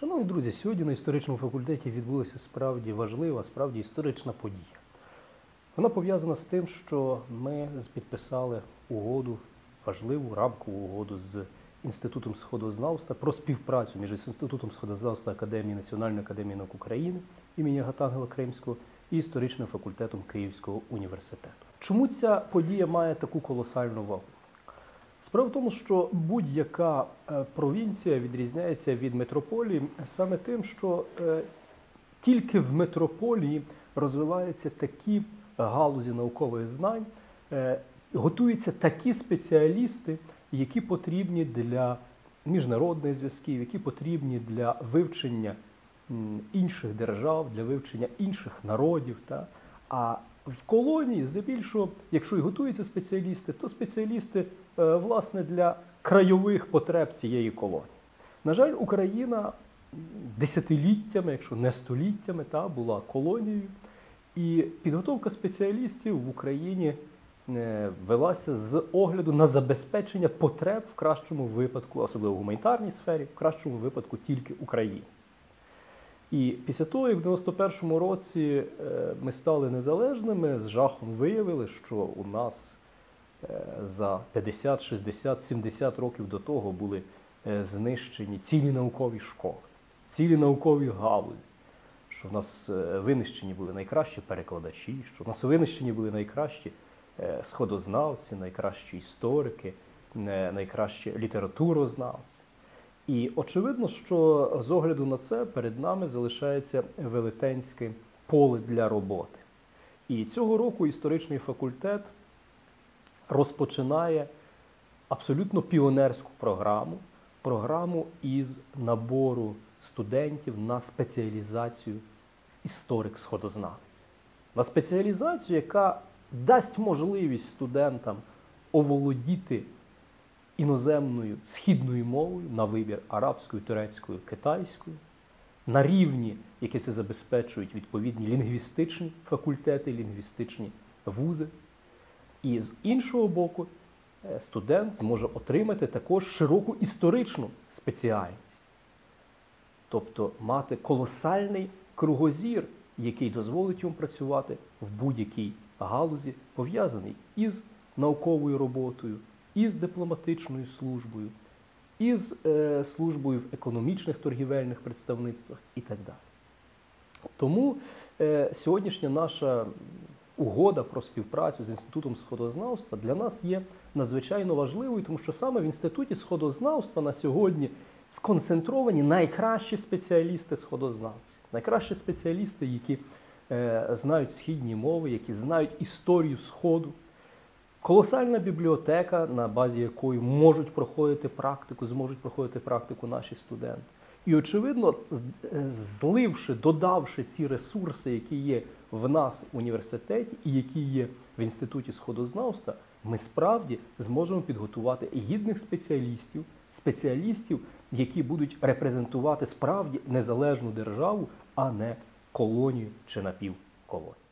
Шановні друзі, сьогодні на історичному факультеті відбулася справді важлива, справді історична подія. Вона пов'язана з тим, що ми підписали угоду, важливу рамкову угоду з Інститутом сходознавства про співпрацю між Інститутом сходознавства Академії Національної академії наук України імені Гатангела Кримського і історичним факультетом Київського університету. Чому ця подія має таку колосальну вагу? Справа в тому, що будь-яка е, провінція відрізняється від метрополії саме тим, що е, тільки в метрополії розвиваються такі галузі наукових знань, е, готуються такі спеціалісти, які потрібні для міжнародних зв'язків, які потрібні для вивчення інших держав, для вивчення інших народів. Та? А в колонії, здебільшого, якщо і готуються спеціалісти, то спеціалісти е, власне для крайових потреб цієї колонії. На жаль, Україна десятиліттями, якщо не століттями, та, була колонією, і підготовка спеціалістів в Україні е, велася з огляду на забезпечення потреб в кращому випадку, особливо в гуманітарній сфері, в кращому випадку тільки України. І після того, як в 91-му році е, ми стали незалежними, з жахом виявили, що у нас е, за 50, 60, 70 років до того були е, знищені цілі наукові школи, цілі наукові галузі, що в нас винищені були найкращі перекладачі, що в нас винищені були найкращі сходознавці, найкращі історики, найкращі літературознавці. І очевидно, що з огляду на це перед нами залишається велетенське поле для роботи. І цього року історичний факультет розпочинає абсолютно піонерську програму, програму із набору студентів на спеціалізацію історик-сходознавець. На спеціалізацію, яка дасть можливість студентам оволодіти іноземною східною мовою на вибір арабською, турецькою, китайською, на рівні, які це забезпечують відповідні лінгвістичні факультети, лінгвістичні вузи. І з іншого боку, е, студент зможе отримати також широку історичну спеціальність, тобто мати колосальний кругозір, який дозволить йому працювати в будь-якій галузі, пов'язаний із науковою роботою, із дипломатичною службою, із е, службою в економічних торгівельних представництвах і так далі. Тому е, сьогоднішня наша угода про співпрацю з Інститутом сходознавства для нас є надзвичайно важливою, тому що саме в Інституті сходознавства на сьогодні сконцентровані найкращі спеціалісти сходознавці, найкращі спеціалісти, які е, знають східні мови, які знають історію Сходу. Колосальна бібліотека, на базі якої можуть проходити практику, зможуть проходити практику наші студенти. І, очевидно, зливши, додавши ці ресурси, які є в нас в університеті і які є в інституті сходознавства, ми справді зможемо підготувати гідних спеціалістів, спеціалістів, які будуть репрезентувати справді незалежну державу, а не колонію чи напівколонію.